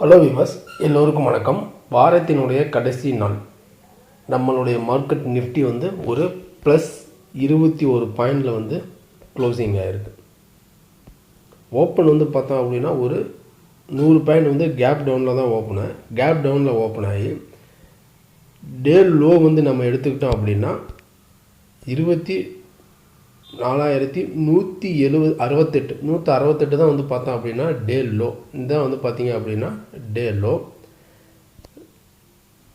Hello விவஸ் எல்லோருக்கும் வணக்கம். வாரத்தினுடைய கடைசி நாள். நம்மளுடைய மார்க்கெட் நிஃப்டி வந்து ஒரு ப்ளஸ் இருபத்தி ஒரு பாயிண்டில் வந்து க்ளோசிங் ஆகிருக்கு ஓப்பன் வந்து பார்த்தோம் அப்படின்னா ஒரு நூறு பாயிண்ட் வந்து கேப் டவுனில் தான் ஓப்பனு கேப் டவுனில் ஓப்பன் ஆகி டே லோ வந்து நம்ம எடுத்துக்கிட்டோம் அப்படின்னா இருபத்தி நாலாயிரத்தி நூற்றி எழுபது அறுபத்தெட்டு நூற்றி அறுபத்தெட்டு தான் வந்து பார்த்தோம் அப்படின்னா டே லோ இதான் வந்து பார்த்தீங்க அப்படின்னா டே லோ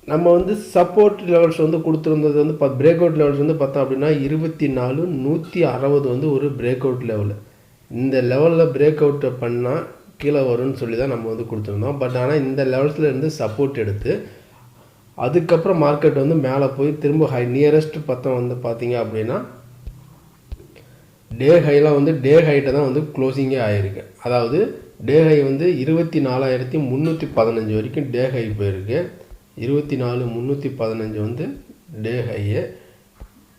நம்ம வந்து சப்போர்ட் லெவல்ஸ் வந்து கொடுத்துருந்தது வந்து பத் பிரேக் அவுட் லெவல்ஸ் வந்து பார்த்தோம் அப்படின்னா இருபத்தி நாலு நூற்றி அறுபது வந்து ஒரு பிரேக் அவுட் லெவலு இந்த லெவலில் பிரேக் அவுட்டை பண்ணால் கீழே வரும்னு சொல்லி தான் நம்ம வந்து கொடுத்துருந்தோம். பட் ஆனால் இந்த லெவல்ஸில் இருந்து சப்போர்ட் எடுத்து அதுக்கப்புறம் மார்க்கெட் வந்து மேலே போய் திரும்ப ஹை நியரஸ்ட் பத்தம் வந்து பார்த்தீங்க அப்படின்னா டே ஹைலாம் வந்து டே ஹைட்டை தான் வந்து க்ளோசிங்கே ஆகிருக்கு அதாவது டே ஹை வந்து இருபத்தி நாலாயிரத்தி முந்நூற்றி பதினஞ்சு வரைக்கும் டே ஹை போயிருக்கு. இருபத்தி நாலு முந்நூற்றி பதினஞ்சு வந்து டே ஹையு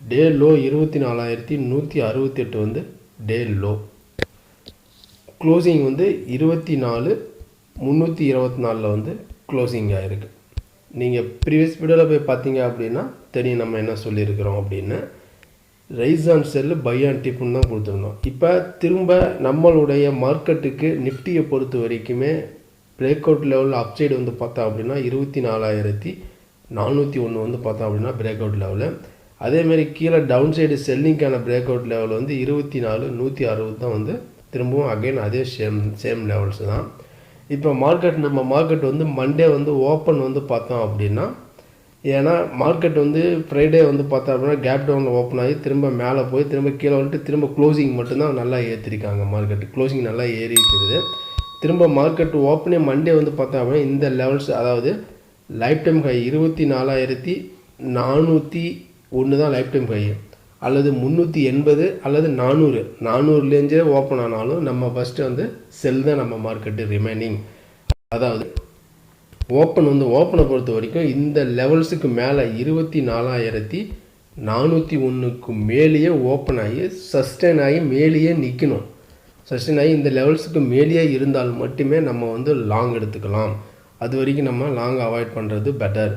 டே லோ இருபத்தி நாலாயிரத்தி நூற்றி அறுபத்தெட்டு வந்து டே லோ. க்ளோசிங் வந்து இருபத்தி நாலு முந்நூற்றி இருபத்தி நாலில் வந்து க்ளோசிங் ஆகிருக்கு நீங்கள் ப்ரீவியஸ் வீடியோவில் போய் பார்த்தீங்க அப்படின்னா தெரியும் நம்ம என்ன சொல்லியிருக்கிறோம் அப்படின்னு. Rise on sell buy on டிப்புன்னு தான் கொடுத்துருந்தோம். இப்போ திரும்ப நம்மளுடைய மார்க்கெட்டுக்கு நிஃப்டியை பொறுத்த வரைக்குமே பிரேக் அவுட் லெவலில் அப்சைடு வந்து பார்த்தோம் அப்படின்னா இருபத்தி நாலாயிரத்தி நானூற்றி ஒன்று வந்து பார்த்தோம் அப்படின்னா பிரேக் அவுட் லெவலில் அதேமாரி கீழே டவுன் சைடு செல்லிங்க்கான பிரேக் அவுட் லெவல் வந்து இருபத்தி நாலு நூற்றி அறுபது தான் வந்து திரும்பவும் அகைன் அதே சேம் சேம் லெவல்ஸ் தான். இப்போ மார்க்கெட் நம்ம மார்க்கெட் வந்து மண்டே வந்து ஓப்பன் வந்து பார்த்தோம் அப்படின்னா ஏன்னா மார்க்கெட் வந்து ஃப்ரைடே வந்து பார்த்தா அப்படின்னா கேப் டவுனில் ஓப்பன் ஆகி திரும்ப மேலே போய் திரும்ப கீழே வந்துட்டு திரும்ப க்ளோசிங் மட்டும்தான் நல்லா ஏற்றிருக்காங்க மார்க்கெட் க்ளோசிங் நல்லா ஏறி இருக்குது திரும்ப மார்க்கெட் ஓப்பனே மண்டே வந்து பார்த்தா அப்படின்னா இந்த லெவல்ஸ் அதாவது லைஃப் டைம் ஹை இருபத்தி நாலாயிரத்தி நானூற்றி ஒன்று தான் லைஃப் டைம் ஹை அல்லது முந்நூற்றி எண்பது அல்லது நானூறு. நானூறுலேருந்தே ஓப்பன் ஆனாலும் நம்ம ஃபஸ்ட்டு வந்து செல் தான் நம்ம மார்க்கெட்டு ரிமைனிங் அதாவது ஓப்பன் வந்து ஓப்பனை பொறுத்த வரைக்கும் இந்த லெவல்ஸுக்கு மேலே இருபத்தி நாலாயிரத்தி நானூற்றி ஒன்றுக்கு மேலேயே ஓப்பன் ஆகி சஸ்டெயின் ஆகி மேலேயே நிற்கணும் சஸ்டெயின் ஆகி இந்த லெவல்ஸுக்கு மேலேயே இருந்தால் மட்டுமே நம்ம வந்து லாங் எடுத்துக்கலாம். அது வரைக்கும் நம்ம லாங் அவாய்ட் பண்ணுறது பெட்டர்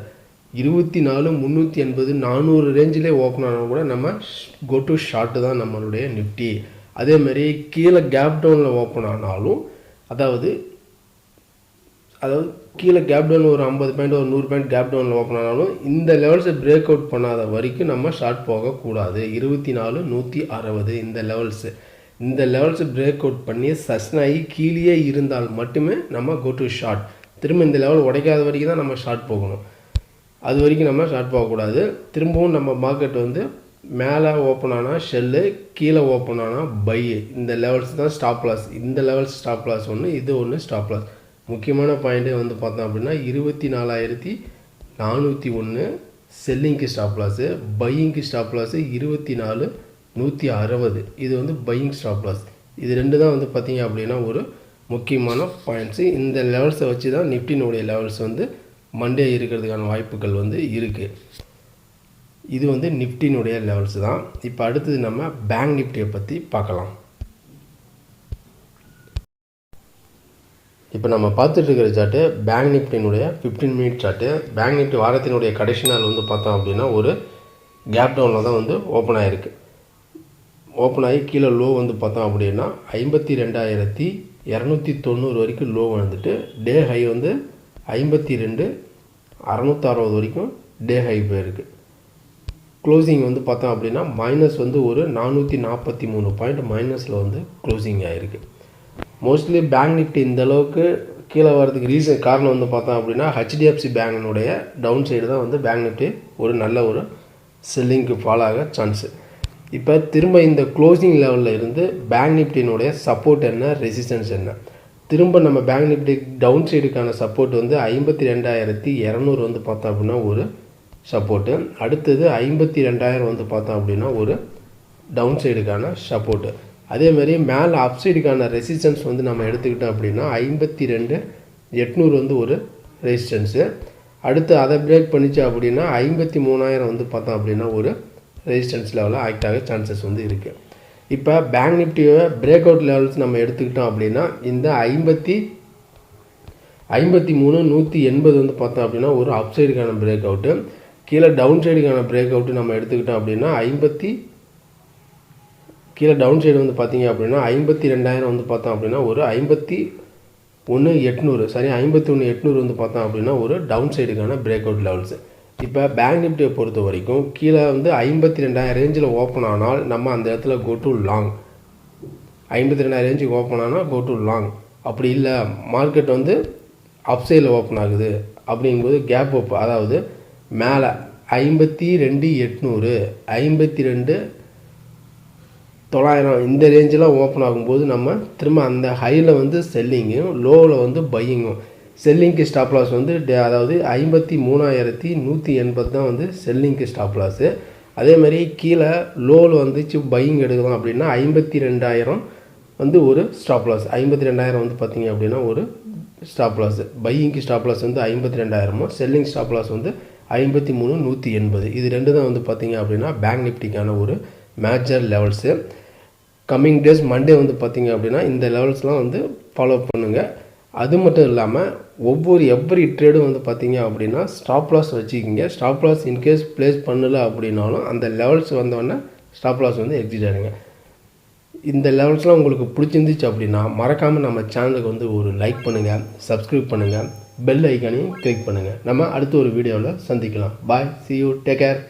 இருபத்தி நாலு முந்நூற்றி எண்பது நானூறு ரேஞ்சிலே ஓப்பன் ஆனால் கூட நம்ம கோ டு ஷார்ட்டு தான் நம்மளுடைய நிஃப்டி அதேமாரி கீழே கேப் டவுனில் ஓப்பன் ஆனாலும் அதாவது அதாவது கீழே கேப் டவுன் ஒரு ஐம்பது பாயிண்ட் ஒரு நூறு பாயிண்ட் கேப் டவுனில் ஓப்பன் ஆனாலும் இந்த லெவல்ஸை பிரேக் அவுட் பண்ணாத வரைக்கும் நம்ம ஷார்ட் போகக்கூடாது. இருபத்தி நாலு நூற்றி அறுபது இந்த லெவல்ஸு இந்த லெவல்ஸை பிரேக் அவுட் பண்ணி சஸ்ன் ஆகி கீழே இருந்தால் மட்டுமே நம்ம கோ டு ஷார்ட் திரும்ப இந்த லெவல் உடைக்காத வரைக்கும் தான் நம்ம ஷார்ட் போகணும். அது வரைக்கும் நம்ம ஷார்ட் போகக்கூடாது. திரும்பவும் நம்ம மார்க்கெட் வந்து மேலே ஓப்பன் ஆனால் ஷெல்லு கீழே ஓப்பன் ஆனால் பை இந்த லெவல்ஸ் தான் ஸ்டாப் லாஸ் இந்த லெவல்ஸ் ஸ்டாப் லாஸ் ஒன்று இது ஒன்று ஸ்டாப் லாஸ் முக்கியமான பாயிண்ட்டே வந்து பார்த்தோம் அப்படின்னா இருபத்தி நாலாயிரத்தி நானூற்றி ஒன்று செல்லிங்க்கு ஸ்டாப் லாஸு பையிங்க்கு ஸ்டாப் லாஸு இருபத்தி நாலு நூற்றி அறுபது. இது வந்து பையிங் ஸ்டாப் லாஸ் இது ரெண்டு தான் வந்து பார்த்தீங்க அப்படின்னா ஒரு முக்கியமான பாயிண்ட்ஸு இந்த லெவல்ஸை வச்சு தான் நிஃப்டினுடைய லெவல்ஸ் வந்து மண்டே இருக்கிறதுக்கான வாய்ப்புகள் வந்து இருக்குது இது வந்து நிஃப்டினுடைய லெவல்ஸ் தான். இப்போ அடுத்தது நம்ம பேங்க் நிஃப்டியை பற்றி பார்க்கலாம். இப்போ நம்ம பார்த்துட்டு இருக்கிற chart bank நிஃப்டினுடைய fifteen minute chart bank Nifty வாரத்தினுடைய கடைசி நாள் வந்து பார்த்தோம் அப்படின்னா ஒரு கேப் டவுனில் தான் வந்து ஓப்பன் ஆகிருக்கு ஓப்பன் ஆகி கீழே லோ வந்து பார்த்தோம் அப்படின்னா ஐம்பத்தி ரெண்டாயிரத்தி இரநூத்தி தொண்ணூறு வரைக்கும் லோ வந்துட்டு டே ஹை வந்து ஐம்பத்தி ரெண்டு அறநூற்றி வரைக்கும் டே ஹை போயிருக்கு. க்ளோசிங் வந்து பார்த்தோம் அப்படின்னா மைனஸ் வந்து ஒரு நானூற்றி நாற்பத்தி மூணு பாயிண்ட் மைனஸில் வந்து க்ளோசிங் ஆகிருக்கு மோஸ்ட்லி பேங்க் நிஃப்டி இந்தளவுக்கு கீழே வரதுக்கு ரீசன் காரணம் வந்து பார்த்தோம் அப்படின்னா ஹெச்டிஎஃப்சி பேங்கினுடைய டவுன் சைடு தான் வந்து பேங்க் நிஃப்டி ஒரு நல்ல ஒரு செல்லிங்க்கு ஃபாலோ ஆக சான்ஸு இப்போ திரும்ப இந்த க்ளோசிங் லெவலில் இருந்து பேங்க் நிஃப்டினுடைய சப்போர்ட் என்ன? ரெசிஸ்டன்ஸ் என்ன? திரும்ப நம்ம பேங்க் நிஃப்டி டவுன் சைடுக்கான சப்போர்ட் வந்து ஐம்பத்தி ரெண்டாயிரத்தி இரநூறு வந்து பார்த்தோம் அப்படின்னா ஒரு சப்போர்ட்டு அடுத்தது ஐம்பத்தி ரெண்டாயிரம் வந்து பார்த்தோம் அப்படின்னா ஒரு டவுன் சைடுக்கான சப்போர்ட்டு அதேமாதிரி மேலே அப்சைடுக்கான ரெசிஸ்டன்ஸ் வந்து நம்ம எடுத்துக்கிட்டோம் அப்படின்னா ஐம்பத்தி ரெண்டு எட்நூறு வந்து ஒரு ரெசிஸ்டன்ஸு அடுத்து அதை பிரேக் பண்ணிச்சு அப்படின்னா ஐம்பத்தி மூணாயிரம் வந்து பார்த்தோம் அப்படின்னா ஒரு ரெசிஸ்டன்ஸ் லெவலில் ஆக்ட் ஆக சான்சஸ் வந்து இருக்குது இப்போ பேங்க் நிஃப்டியோட பிரேக் அவுட் லெவல்ஸ் நம்ம எடுத்துக்கிட்டோம் அப்படின்னா இந்த ஐம்பத்தி ஐம்பத்தி மூணு நூற்றி எண்பது வந்து பார்த்தோம் அப்படின்னா ஒரு அப் சைடுக்கான பிரேக் அவுட்டு கீழே டவுன் சைடுக்கான பிரேக் அவுட்டு நம்ம எடுத்துக்கிட்டோம் அப்படின்னா ஐம்பத்தி கீழே டவுன் சைடு வந்து பார்த்தீங்க அப்படின்னா ஐம்பத்தி ரெண்டாயிரம் வந்து பார்த்தோம் அப்படின்னா ஒரு ஐம்பத்தி ஒன்று எட்நூறு. சரி ஐம்பத்தி ஒன்று எட்நூறு வந்து பார்த்தோம் அப்படின்னா ஒரு டவுன் சைடுக்கான பிரேக் அவுட் லெவல்ஸு இப்போ பேங்க் நிஃப்டியை பொறுத்த வரைக்கும் கீழே வந்து ஐம்பத்தி ரெண்டாயிரம் ரேஞ்சில் ஓப்பன் ஆனால் நம்ம அந்த இடத்துல கோ டு லாங் ஐம்பத்தி ரெண்டாயிரம் ரேஞ்சுக்கு ஓப்பன் ஆனால் கோ டு லாங் அப்படி இல்லை மார்க்கெட் வந்து அப் சைடில் ஓப்பன் ஆகுது. அப்படிங்கும்போது கேப் அப் அதாவது மேலே ஐம்பத்தி ரெண்டு எட்நூறு ஐம்பத்தி ரெண்டு தொள்ளாயிரம் இந்த ரேஞ்செலாம் ஓப்பன் ஆகும்போது நம்ம திரும்ப அந்த ஹையில் வந்து செல்லிங்கும் லோவில் வந்து பையிங்கும் செல்லிங்க்கு ஸ்டாப் லாஸ் வந்து டே- அதாவது ஐம்பத்தி மூணாயிரத்தி நூற்றி எண்பது தான் வந்து செல்லிங்க்கு ஸ்டாப் லாஸு அதேமாதிரி கீழே லோவில் வந்துச்சு பையிங் எடுக்கலாம் அப்படின்னா ஐம்பத்தி ரெண்டாயிரம் வந்து ஒரு ஸ்டாப் லாஸ் ஐம்பத்தி ரெண்டாயிரம் வந்து பார்த்தீங்க அப்படின்னா ஒரு ஸ்டாப் லாஸ் பையிங்க்கு ஸ்டாப் லாஸ் வந்து ஐம்பத்தி ரெண்டாயிரமும் செல்லிங் ஸ்டாப் லாஸ் வந்து ஐம்பத்தி மூணு நூற்றி எண்பது. இது ரெண்டு தான் வந்து பார்த்தீங்க அப்படின்னா பேங்க் நிஃப்டிக்கான ஒரு major levels coming days Monday வந்து பார்த்திங்க அப்படின்னா இந்த லெவல்ஸ்லாம் வந்து ஃபாலோ பண்ணுங்கள் அது மட்டும் இல்லாமல் ஒவ்வொரு எவ்ரி ட்ரேடும் வந்து பார்த்தீங்க அப்படின்னா ஸ்டாப் லாஸ் வச்சுக்கிங்க. Stop loss in case place பண்ணல அப்படின்னாலும் அந்த லெவல்ஸ் வந்தோடனே ஸ்டாப் லாஸ் வந்து எக்ஸிட் ஆகிடுங்க இந்த லெவல்ஸ்லாம் உங்களுக்கு பிடிச்சிருந்துச்சு அப்படின்னா மறக்காமல் நம்ம சேனலுக்கு வந்து ஒரு லைக் பண்ணுங்கள் சப்ஸ்கிரைப் பண்ணுங்கள் பெல் ஐக்கானையும் கிளிக் பண்ணுங்கள் நம்ம அடுத்த ஒரு வீடியோவில் சந்திக்கலாம். Bye see you take care